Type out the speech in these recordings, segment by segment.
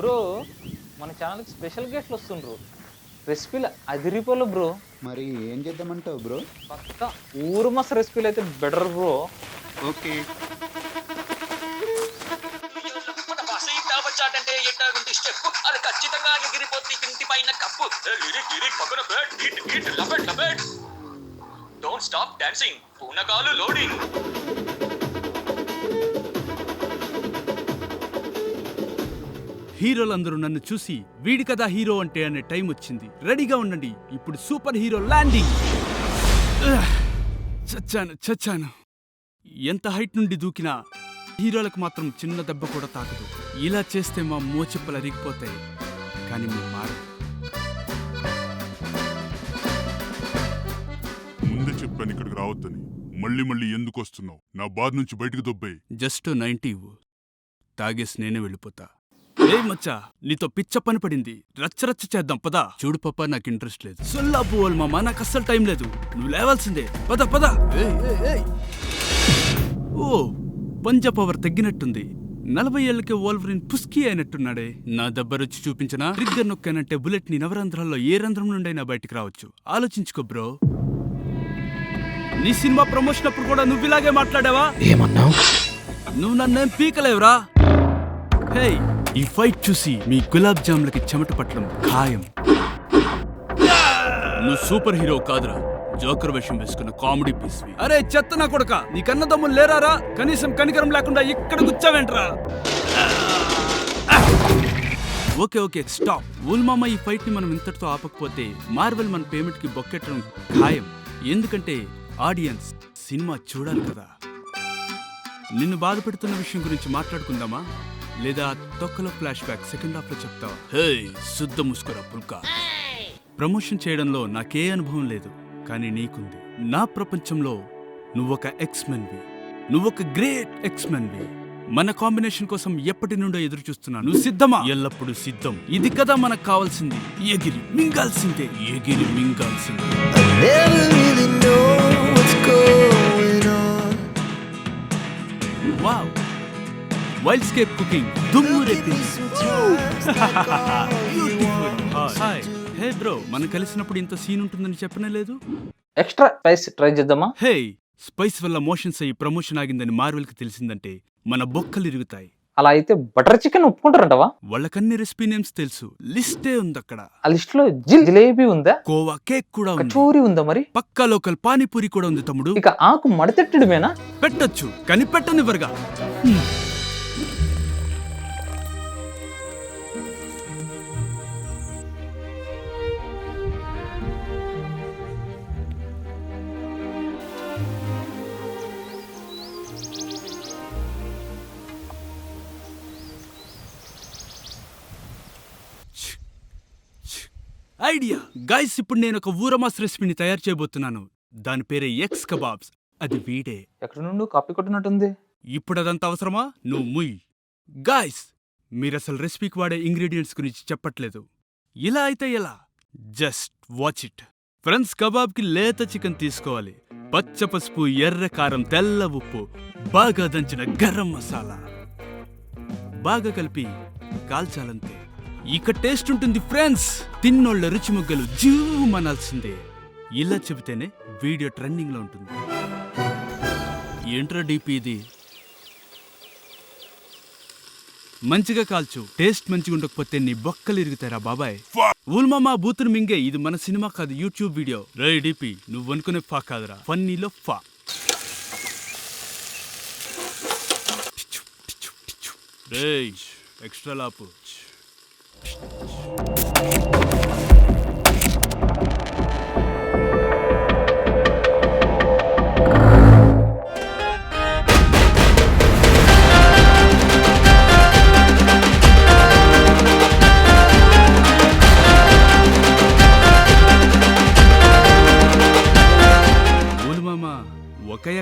Bro మన ఛానల్కి special గెస్ట్లు వస్తుండ్రు. రెసిపీలు అదిరిపోలు బ్రో. మరి ఏం చేద్దామంటావు బ్రో? పక్క ఊరు మస్తు రెసిపీలు అయితే బెటర్ బ్రో. ఓకే. స్టెప్ అది ఖచ్చితంగా ఎగిరిపోద్ది ఇంటి పైన కప్పు లిరిక్ లిరిక్ పక్కన బెడ్ గిట్ గిట్ లబెట్ లబెట్ డోంట్ స్టాప్ డాన్సింగ్ పూనకాలు లోడింగ్ హీరోలందరూ నన్ను చూసి వీడి కదా హీరో అంటే అనే టైం వచ్చింది. రెడీగా ఉండండి. ఇప్పుడు సూపర్ హీరో ల్యాండింగ్. చచ్చాను చచ్చాను. ఎంత హైట్ నుండి దూకినా హీరోలకు మాత్రం చిన్న దెబ్బ కూడా తాకదు. ఇలా చేస్తే మా మోచెప్పలు అరిగిపోతాయి. కానీ మేము మారం ముందే చెప్పాను ఇక్కడికి రావద్దని. మళ్ళీ మళ్ళీ ఎందుకు వస్తున్నావు? నా బాధ నుంచి బయటకు దొబ్బాయి. జస్ట్ నైన్టీ తాగేసి నేనే వెళ్ళిపోతా. ఏ మచ్చా నీతో పిచ్చ పని పడింది. రచ్చరచ్చ చేద్దాం పదా. చూడు పప్ప నాకు ఇంట్రెస్ట్ లేదు. సొల్లా పోవాలి మామ నాకు అస్సలు టైం లేదు. నువ్వు లేవాల్సిందే. పద పద. ఏయ్, ఏయ్, ఏయ్. ఓ పంజ పవర్ తగ్గినట్టుంది. నలభై ఏళ్ళకే వోల్వరిన్ పుస్కీ అయినట్టున్నాడే. నా దెబ్బ రుచి చూపించినా? ట్రిగ్గర్ నొక్కానంటే బుల్లెట్ని నవరంధ్రాల్లో ఏ రంధ్రం నుండైనా బయటికి రావచ్చు. ఆలోచించుకో బ్రో. నీ సినిమా ప్రమోషన్ అప్పుడు కూడా నువ్వు ఇలాగే మాట్లాడావా? ఏమన్నావు? నువ్వు నన్నేం పీకలేవురా? హే ఈ ఫైట్ చూసి మీ గులాబ్ జామ్లకి చెమట పట్టడం ఖాయం. నువ్వు సూపర్ హీరో కాదురా. జోకర్ వేషం వేసుకున్న కామెడీ పీస్వి అరే చెత్త నా కొడక నీ కన్నదమ్ములు లేరారా? కనీసం కనికరం లేకుండా ఇక్కడ గుచ్చావేంట్రా ఓకే ఓకే స్టాప్. ఉల్మామ ఈ ఫైట్ని మనం ఇంతటితో ఆపకపోతే మార్వెల్ మన పేమెంట్కి బొక్కెట్టడం ఖాయం. ఎందుకంటే ఆడియన్స్ సినిమా చూడాలి కదా. నిన్ను బాధ పెడుతున్న విషయం గురించి మాట్లాడుకుందామా? లేదా తొక్కలో ఫ్లాష్ బ్యాక్ సెకండ్ హాఫ్లో చెప్తావా? హే శుద్ధ ముస్కురా పుల్కా. ప్రమోషన్ చేయడంలో నాకే అనుభవం లేదు కానీ నీకుంది. నా ప్రపంచంలో నువ్వొక ఎక్స్మెన్వి నువ్వొక గ్రేట్ ఎక్స్మెన్వి మన కాంబినేషన్ కోసం ఎప్పటి నుండో ఎదురు చూస్తున్నాను నువ్వు సిద్ధమా? ఎల్లప్పుడూ సిద్ధం. ఇది కదా మనకు కావాల్సింది. ఎగిరి మింగాల్సిందే. ఎగిరి మింగాల్సిందే. వైల్డ్ స్కేప్ కుకింగ్ దుమ్ము హాయ్ హే బ్రో మనం కలిసినప్పుడు ఇంత సీన్ ఉంటుందని చెప్పనే లేదు? ఎక్స్ట్రా స్పైస్ ట్రై చేద్దామా? హే స్పైస్ వల్ల మోషన్స్ అయ్యి ప్రమోషన్ ఆగిందని మార్వెల్కి తెలిసిందంటే మన బొక్కలు ఇరుగుతాయి. అలా అయితే బటర్ చికెన్ ఒప్పుకుంటారంటవా? వాళ్ళకన్ని రెసిపీ నేమ్స్ తెలుసు. లిస్టే ఉంది అక్కడ ఆ లిస్ట్లో జిల్ జిలేబీ ఉందా? కోవా కేక్ కూడా ఉంది. కచోరీ ఉందా మరి? పక్కా లోకల్ పానీపూరి కూడా ఉంది తమ్ముడు. ఇక ఆకు మడతెట్టడమేనా? పెట్టొచ్చు కానీ ఐడియా. గైస్ ఇప్పుడు నేను ఒక ఊరమాస్ రెసిపీని తయారు చేయబోతున్నాను. దాని పేరే ఎక్స్ కబాబ్స్. అది వీడే. ఎక్కడ నుండి? కాపీ కొట్టినట్టుంది. ఇప్పుడు అదంత అవసరమా? నువ్వు ముయ్. గాయ్స్ మీరసలు రెసిపీకి వాడే ఇంగ్రీడియంట్స్ గురించి చెప్పట్లేదు. ఇలా అయితే ఎలా? Just watch it. ఫ్రెండ్స్ కబాబ్కి లేత చికెన్ తీసుకోవాలి. పచ్చ పసుపు ఎర్ర కారం తెల్ల ఉప్పు బాగా దంచిన గరం మసాలా. బాగా కలిపి కాల్చాలంతే. ఇక టేస్ట్ ఉంటుంది ఫ్రెండ్స్! తిన్నోళ్ళ రుచి ముగ్గలు జీవు మనాల్సిందే ఇలా చెబితేనే వీడియో ట్రెండింగ్లో ఉంటుంది. ఏంట్రా డీపీ ఇది? మంచిగా కాల్చు. టేస్ట్ మంచిగా ఉండకపోతే నీ బొక్కలు ఇరుగుతారా బాబాయ్. ఊల్మామా బూతును మింగే ఇది మన సినిమా కాదు యూట్యూబ్ వీడియో. రే డిపి నువ్వు అనుకునే ఫా కాదురా. ఫన్నీలో ఫా. రే ఎక్స్ట్రా లాపు.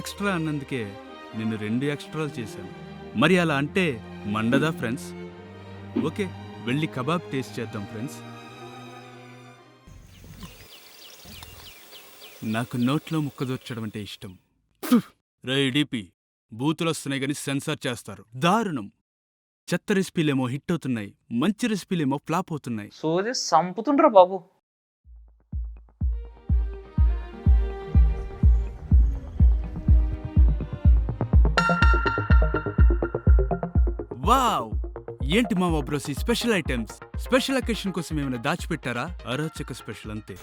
ఎక్స్ట్రా అన్నందుకే నిన్ను రెండు ఎక్స్ట్రాలు చేశాను. మరి అలా అంటే మండదా ఫ్రెండ్స్ ఓకే వెళ్ళి కబాబ్ టేస్ట్ చేద్దాం ఫ్రెండ్స్ నాకు నోట్లో ముక్కదొచ్చడం అంటే ఇష్టం. రే డిపి బూతులు వస్తున్నాయి కానీ సెన్సార్ చేస్తారు. దారుణం. చెత్త రెసిపీలేమో హిట్ అవుతున్నాయి మంచి రెసిపీలేమో ఫ్లాప్ అవుతున్నాయి. సోది సంపుతుండ్రా బాబు. వావ్! ఏంటి మా వాబ్రోసి స్పెషల్ ఐటమ్స్? స్పెషల్ అకేషన్ కోసం ఏమైనా దాచిపెట్టారా? అరోచక స్పెషల్ అంతే.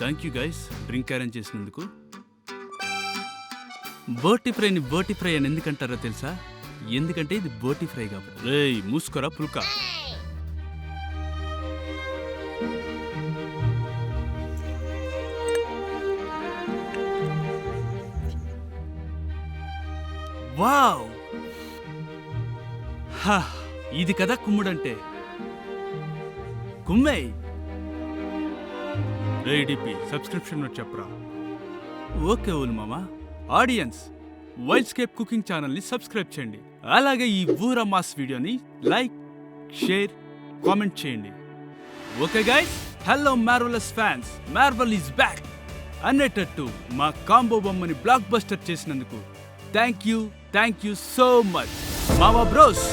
Thank you guys drink arrange చేసినందుకు. బోటి ఫ్రైని బోటి ఫ్రై అని ఎందుకంటారో తెలుసా? ఎందుకంటే ఇది బోటి ఫ్రై కాబట్టి. రే మూసుకోరా పుల్కా. వావ్! హా, ఇది కదా కుమ్ముడంటే. కుమ్మేయ్ రేడిపి సబ్స్క్రిప్షన్ చెప్పరా. ఓకే ఓలు మామ. ఆడియన్స్ వైల్డ్ స్కేప్ కుకింగ్ ఛానల్ని సబ్స్క్రైబ్ చేయండి. అలాగే ఈ ఊర మాస్ వీడియోని లైక్ షేర్ కామెంట్ చేయండి. Okay guys hello marvelous fans Marvel is back. అనేటట్టు మా కాంబో బొమ్మని బ్లాక్ బస్టర్ చేసినందుకు thank you. Thank you so much మావా బ్రోస్